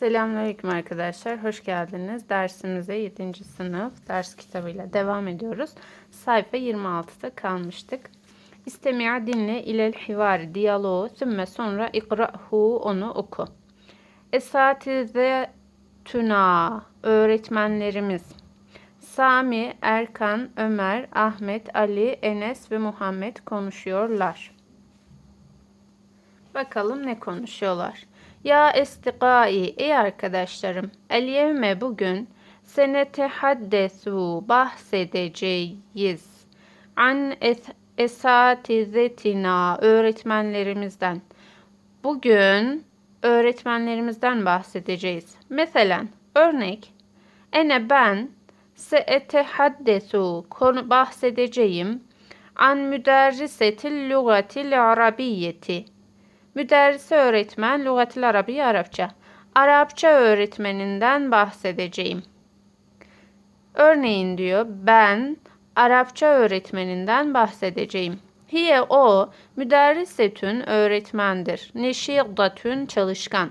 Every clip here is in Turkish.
Selamünaleyküm arkadaşlar. Hoş geldiniz. Dersimize 7. sınıf ders kitabıyla devam ediyoruz. Sayfa 26'da kalmıştık. İstemi'a dinle ilel hivari diyaloğu sümme sonra ikra'hu onu oku. Esatize tuna öğretmenlerimiz Sami, Erkan, Ömer, Ahmet, Ali, Enes ve Muhammed konuşuyorlar. Bakalım ne konuşuyorlar. Ya estikai, ey arkadaşlarım. El yevme bugün senetehaddesu bahsedeceğiz. An es esatizetina öğretmenlerimizden. Bugün öğretmenlerimizden bahsedeceğiz. Mesela örnek ene ben seetehaddesu konu bahsedeceğim an müderrisetil lugatil arabiyeti Müderrisi öğretmen, lügatil arabiye Arapça. Arapça öğretmeninden bahsedeceğim. Örneğin diyor ben Arapça öğretmeninden bahsedeceğim. Hiye o müderrisetün öğretmendir. Neşidatün çalışkan.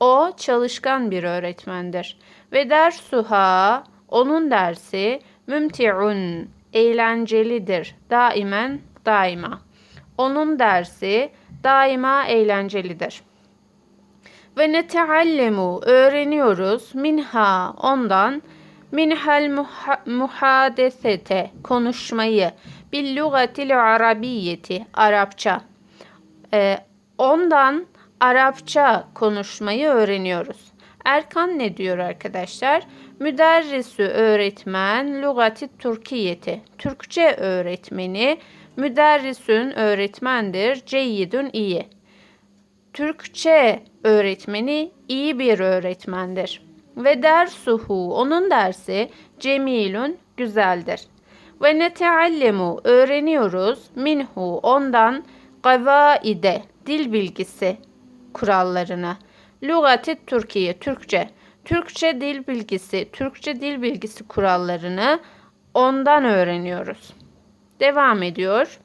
O çalışkan bir öğretmendir. Ve dersuha onun dersi mümti'un eğlencelidir. Daimen daima. Onun dersi daima eğlencelidir. Ve neteallemu öğreniyoruz minha ondan minhal muha, muhadesete konuşmayı bil lugatil arabiyeti Arapça. Ee, ondan Arapça konuşmayı öğreniyoruz. Erkan ne diyor arkadaşlar? Müderrisü öğretmen lugati Türkiyeti. Türkçe öğretmeni Müderrisün öğretmendir. Ceyyidün iyi. Türkçe öğretmeni iyi bir öğretmendir. Ve dersuhu onun dersi cemilün güzeldir. Ve neteallemu öğreniyoruz minhu ondan gavaide dil bilgisi kurallarını. Lugati Türkiye Türkçe Türkçe dil bilgisi Türkçe dil bilgisi kurallarını ondan öğreniyoruz. Devam ediyor.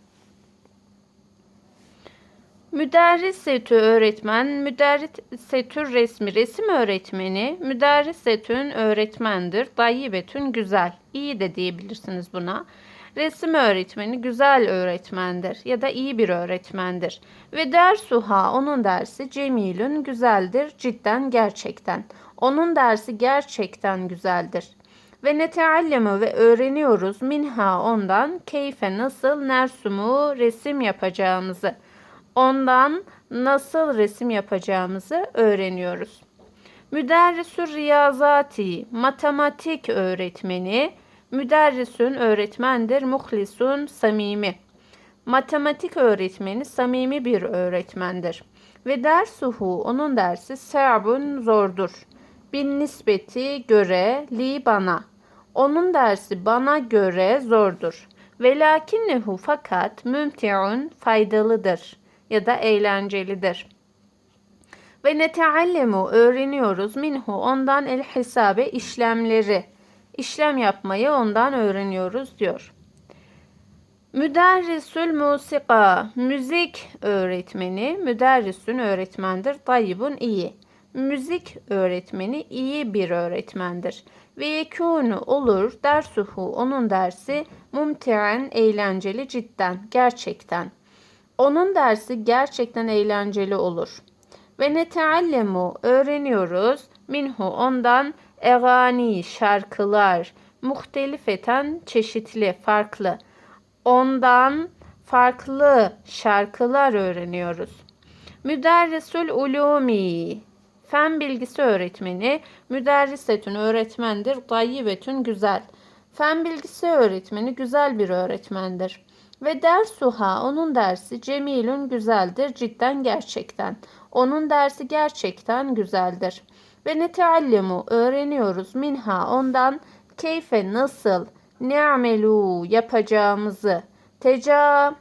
Müderrisetü öğretmen, müderrisetü resmi resim öğretmeni, müderrisetün öğretmendir. Dayyibetün güzel. İyi de diyebilirsiniz buna. Resim öğretmeni güzel öğretmendir ya da iyi bir öğretmendir. Ve dersuha onun dersi cemilün güzeldir cidden gerçekten. Onun dersi gerçekten güzeldir. Ve neteallemu ve öğreniyoruz minha ondan keyfe nasıl nersumu resim yapacağımızı. Ondan nasıl resim yapacağımızı öğreniyoruz. Müderrisür riyazati matematik öğretmeni müderrisün öğretmendir muhlisun samimi. Matematik öğretmeni samimi bir öğretmendir. Ve dersuhu onun dersi se'bun zordur. Bin nispeti göre li bana. Onun dersi bana göre zordur. Velakinnehu fakat mümti'un faydalıdır ya da eğlencelidir. Ve neteallemu öğreniyoruz minhu ondan el hisabe işlemleri. İşlem yapmayı ondan öğreniyoruz diyor. Müderrisül musika müzik öğretmeni, müderrisün öğretmendir. Tayyibun iyi. Müzik öğretmeni iyi bir öğretmendir. Ve yekûnu olur dersuhu onun dersi mumtiren eğlenceli cidden gerçekten. Onun dersi gerçekten eğlenceli olur. Ve neteallemu öğreniyoruz minhu ondan egani şarkılar muhtelifeten çeşitli farklı. Ondan farklı şarkılar öğreniyoruz. Müderrisül ulumi Fen bilgisi öğretmeni, müderrisetün öğretmendir, dayyibetün güzel. Fen bilgisi öğretmeni güzel bir öğretmendir. Ve dersuha onun dersi cemilün güzeldir cidden gerçekten. Onun dersi gerçekten güzeldir. Ve neteallemu öğreniyoruz minha ondan keyfe nasıl ne'amelu yapacağımızı teca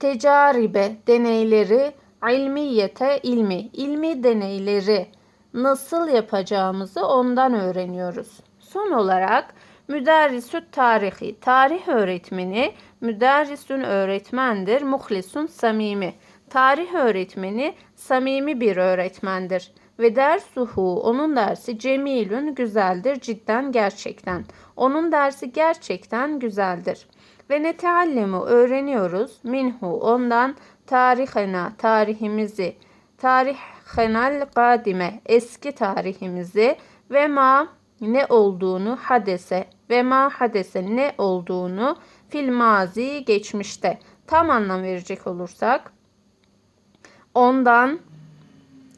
tecaribe deneyleri ilmiyete ilmi, ilmi deneyleri nasıl yapacağımızı ondan öğreniyoruz. Son olarak müderrisü tarihi, tarih öğretmeni, müderrisün öğretmendir, muhlisun samimi. Tarih öğretmeni samimi bir öğretmendir. Ve dersuhu onun dersi cemilün güzeldir cidden gerçekten. Onun dersi gerçekten güzeldir. Ve neteallemu öğreniyoruz minhu ondan tarihena tarihimizi tarihenal kadime eski tarihimizi ve ma ne olduğunu hadese ve ma hadese ne olduğunu fil mazi geçmişte tam anlam verecek olursak ondan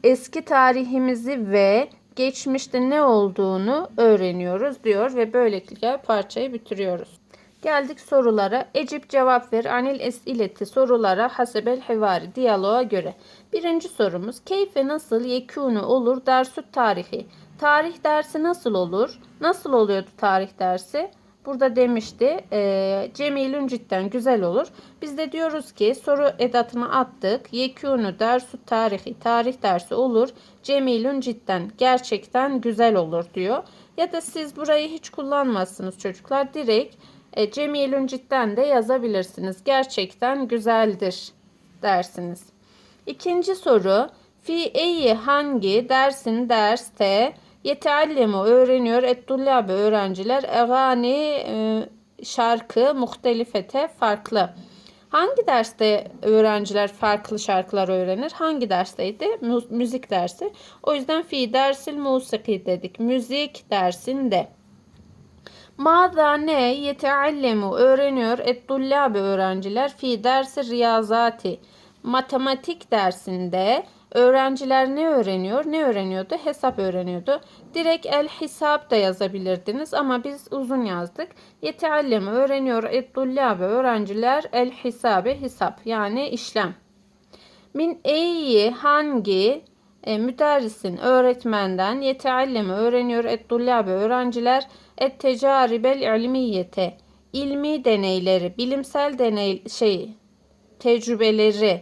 eski tarihimizi ve geçmişte ne olduğunu öğreniyoruz diyor ve böylelikle parçayı bitiriyoruz. Geldik sorulara. Ecip cevap ver. Anil esileti sorulara hasebel hivari diyaloğa göre. Birinci sorumuz. Keyfe nasıl yekûnu olur dersut tarihi. Tarih dersi nasıl olur? Nasıl oluyordu tarih dersi? Burada demişti e, cemilün cidden güzel olur. Biz de diyoruz ki soru edatını attık. Yekûnu dersut tarihi. Tarih dersi olur. Cemilün cidden gerçekten güzel olur diyor. Ya da siz burayı hiç kullanmazsınız çocuklar. Direkt e, Cemilün cidden de yazabilirsiniz. Gerçekten güzeldir dersiniz. İkinci soru. Fi eyi hangi dersin derste yeteallemu öğreniyor ettullabe öğrenciler egani e, şarkı muhtelifete farklı. Hangi derste öğrenciler farklı şarkılar öğrenir? Hangi dersteydi? Müzik dersi. O yüzden fi dersil musiki dedik. Müzik dersinde. Mâzâ ne yeteallemu öğreniyor ettullâbe öğrenciler fi dersi riyazati matematik dersinde öğrenciler ne öğreniyor? Ne öğreniyordu? Hesap öğreniyordu. Direkt el hesap da yazabilirdiniz ama biz uzun yazdık. Yeteallemu öğreniyor ettullâbe öğrenciler el hisabe hesap yani işlem. Min eyyi hangi e, müderrisin öğretmenden yetealleme öğreniyor ettullabe öğrenciler et tecaribel ilmiyete ilmi deneyleri bilimsel deney şey tecrübeleri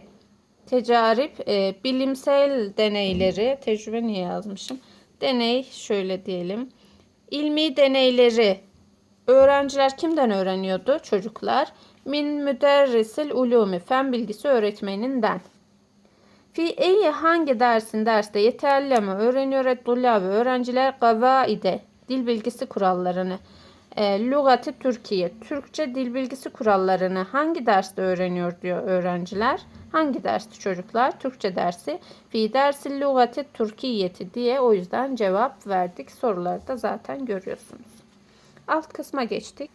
tecarip e, bilimsel deneyleri tecrübe niye yazmışım? Deney şöyle diyelim. İlmi deneyleri öğrenciler kimden öğreniyordu? Çocuklar. Min müderrisil ulumi fen bilgisi öğretmeninden. Fi eyi hangi dersin derste yeterleme öğreniyor ettullabi öğrenciler gavaide dil bilgisi kurallarını e, lügati Türkiye Türkçe dil bilgisi kurallarını hangi derste öğreniyor diyor öğrenciler. Hangi dersti çocuklar? Türkçe dersi. Fi dersi lügati Türkiyeti diye o yüzden cevap verdik. Soruları da zaten görüyorsunuz. Alt kısma geçtik.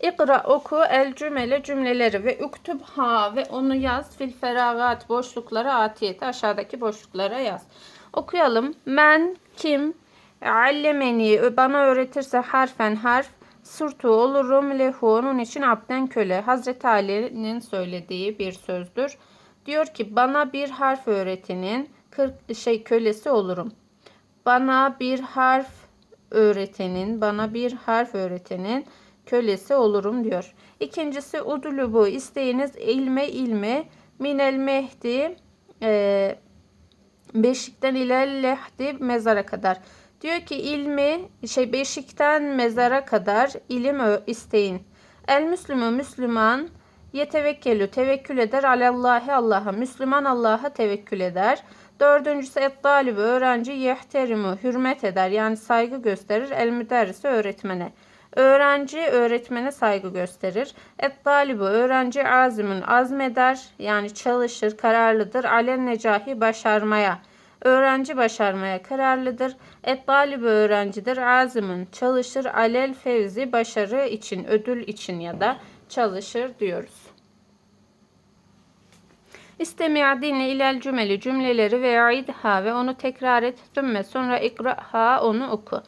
İkra oku el cümle cümleleri ve üktüb ha ve onu yaz fil feragat boşluklara atiyeti aşağıdaki boşluklara yaz. Okuyalım. Men kim allemeni bana öğretirse harfen harf surtu olurum lehu onun için abden köle. Hazreti Ali'nin söylediği bir sözdür. Diyor ki bana bir harf öğretinin 40 şey kölesi olurum. Bana bir harf öğretenin, bana bir harf öğretenin kölesi olurum diyor. İkincisi udulubu isteyiniz ilme ilme minel mehdi e, beşikten ile lehdi mezara kadar. Diyor ki ilmi şey beşikten mezara kadar ilim isteyin. El müslümü Müslüman yetevekkelu tevekkül eder alallahi Allah'a. Müslüman Allah'a tevekkül eder. Dördüncüsü et talibi öğrenci yehterimu hürmet eder yani saygı gösterir. El müderrisi öğretmene. Öğrenci öğretmene saygı gösterir. Et talibi öğrenci azimin azmeder yani çalışır, kararlıdır. Alen necahi başarmaya. Öğrenci başarmaya kararlıdır. Et talibi öğrencidir. Azimin çalışır. Alel fevzi başarı için, ödül için ya da çalışır diyoruz. İstemi' dinle ilel cümeli cümleleri ve aidha ve onu tekrar et. Sümme sonra ikraha onu oku.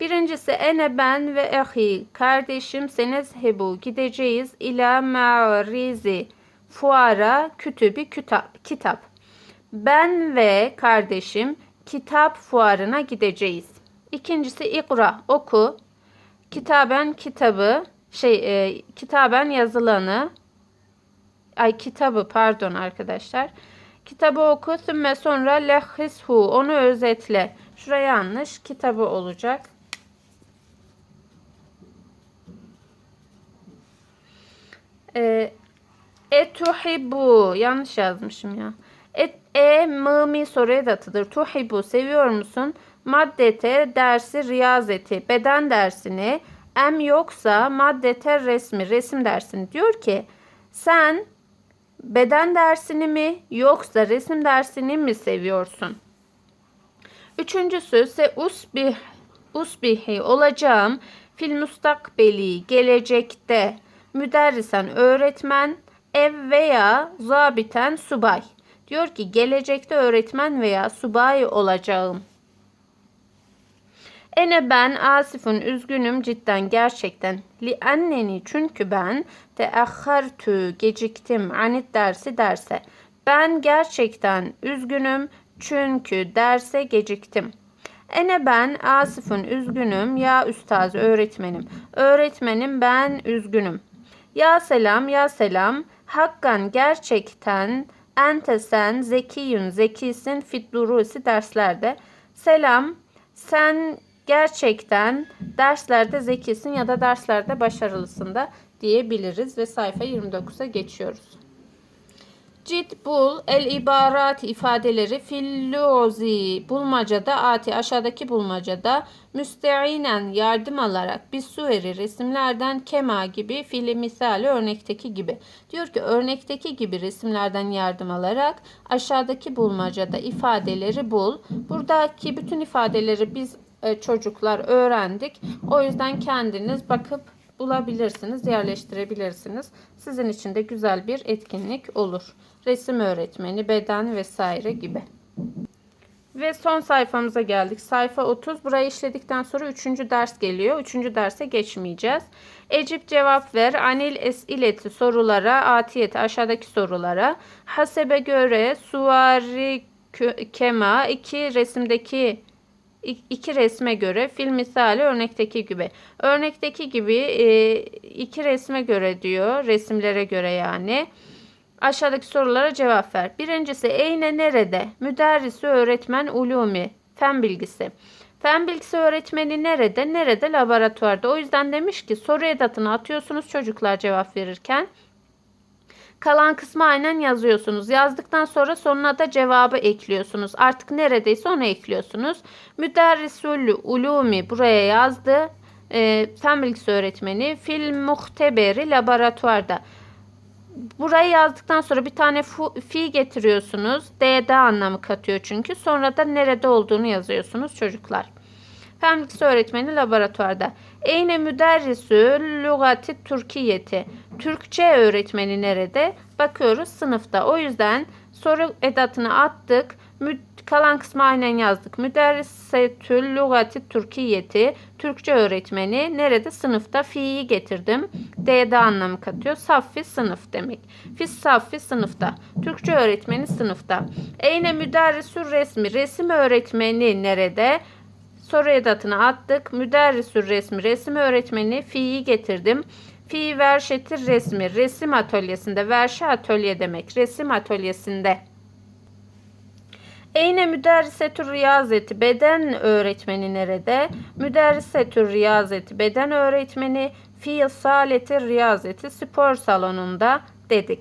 Birincisi ene ben ve ehi kardeşim senezhebu gideceğiz ila ma'rizi fuara kütübü kitap kitap. Ben ve kardeşim kitap fuarına gideceğiz. İkincisi ikra oku. Kitaben kitabı şey e, kitaben yazılanı ay kitabı pardon arkadaşlar. Kitabı oku sümme sonra lehishu onu özetle. Şuraya yanlış kitabı olacak. E, etuhibbu yanlış yazmışım ya. E, e mı mi soru edatıdır. Tuhibbu seviyor musun? Maddete dersi riyazeti beden dersini em yoksa maddete resmi resim dersini diyor ki sen beden dersini mi yoksa resim dersini mi seviyorsun? Üçüncüsü ise usbih usbihi olacağım fil mustakbeli gelecekte müderrisen öğretmen ev veya zabiten subay. Diyor ki gelecekte öğretmen veya subay olacağım. Ene ben asifun üzgünüm cidden gerçekten. Li anneni çünkü ben teahhartu geciktim anit dersi derse. Ben gerçekten üzgünüm çünkü derse geciktim. Ene ben asifun üzgünüm ya üstaz öğretmenim. Öğretmenim ben üzgünüm. Ya selam ya selam. Hakkan gerçekten ente sen zekiyün zekisin fit durusi derslerde. Selam sen gerçekten derslerde zekisin ya da derslerde başarılısın da diyebiliriz ve sayfa 29'a geçiyoruz. Cid bul el ibarat ifadeleri fillozi bulmacada ati aşağıdaki bulmacada müsteinen yardım alarak bir sueri resimlerden kema gibi fili misali örnekteki gibi. Diyor ki örnekteki gibi resimlerden yardım alarak aşağıdaki bulmacada ifadeleri bul. Buradaki bütün ifadeleri biz e, çocuklar öğrendik. O yüzden kendiniz bakıp bulabilirsiniz, yerleştirebilirsiniz. Sizin için de güzel bir etkinlik olur. Resim öğretmeni, beden vesaire gibi. Ve son sayfamıza geldik. Sayfa 30. Burayı işledikten sonra 3. ders geliyor. 3. derse geçmeyeceğiz. Ecip cevap ver. Anil esileti sorulara, atiyeti aşağıdaki sorulara. Hasebe göre suvari kema iki resimdeki iki resme göre fil misali örnekteki gibi. Örnekteki gibi e, iki resme göre diyor. Resimlere göre yani. Aşağıdaki sorulara cevap ver. Birincisi eyne nerede? Müderrisi öğretmen ulumi. Fen bilgisi. Fen bilgisi öğretmeni nerede? Nerede? Laboratuvarda. O yüzden demiş ki soru edatını atıyorsunuz çocuklar cevap verirken. Kalan kısmı aynen yazıyorsunuz. Yazdıktan sonra sonuna da cevabı ekliyorsunuz. Artık neredeyse onu ekliyorsunuz. Müderrisül ulumi buraya yazdı. E, fen bilgisi öğretmeni fil muhteberi laboratuvarda. Burayı yazdıktan sonra bir tane fi getiriyorsunuz. D'de anlamı katıyor çünkü. Sonra da nerede olduğunu yazıyorsunuz çocuklar. Fen bilgisi öğretmeni laboratuvarda. Eyne müderrisü lugati Türkiyeti. Türkçe öğretmeni nerede? Bakıyoruz sınıfta. O yüzden soru edatını attık. Kalan kısmı aynen yazdık. Müderrisetül lugati Türkiyeti. Türkçe öğretmeni nerede? Sınıfta. Fi'yi getirdim. D'de anlamı katıyor. Saffi sınıf demek. Fis saffi sınıfta. Türkçe öğretmeni sınıfta. Eyne müderrisül resmi. Resim öğretmeni nerede? Soru edatını attık. Müderrisül resmi. Resim öğretmeni. Fi'yi getirdim. Fi verşetir resmi. Resim atölyesinde. Verşe atölye demek. Resim atölyesinde. Eyne müderrisetür riyazeti beden öğretmeni nerede? Müderrisetür riyazeti beden öğretmeni fi saleti riyazeti spor salonunda dedik.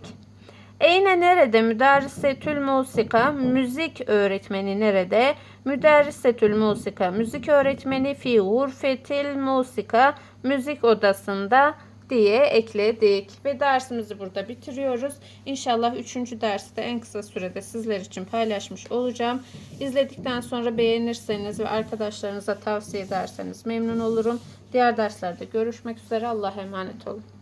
Eyne nerede? Müderrisetül musika müzik öğretmeni nerede? Müderrisetül musika müzik öğretmeni fi gurfetil musika müzik odasında diye ekledik. Ve dersimizi burada bitiriyoruz. İnşallah 3. dersi de en kısa sürede sizler için paylaşmış olacağım. İzledikten sonra beğenirseniz ve arkadaşlarınıza tavsiye ederseniz memnun olurum. Diğer derslerde görüşmek üzere. Allah'a emanet olun.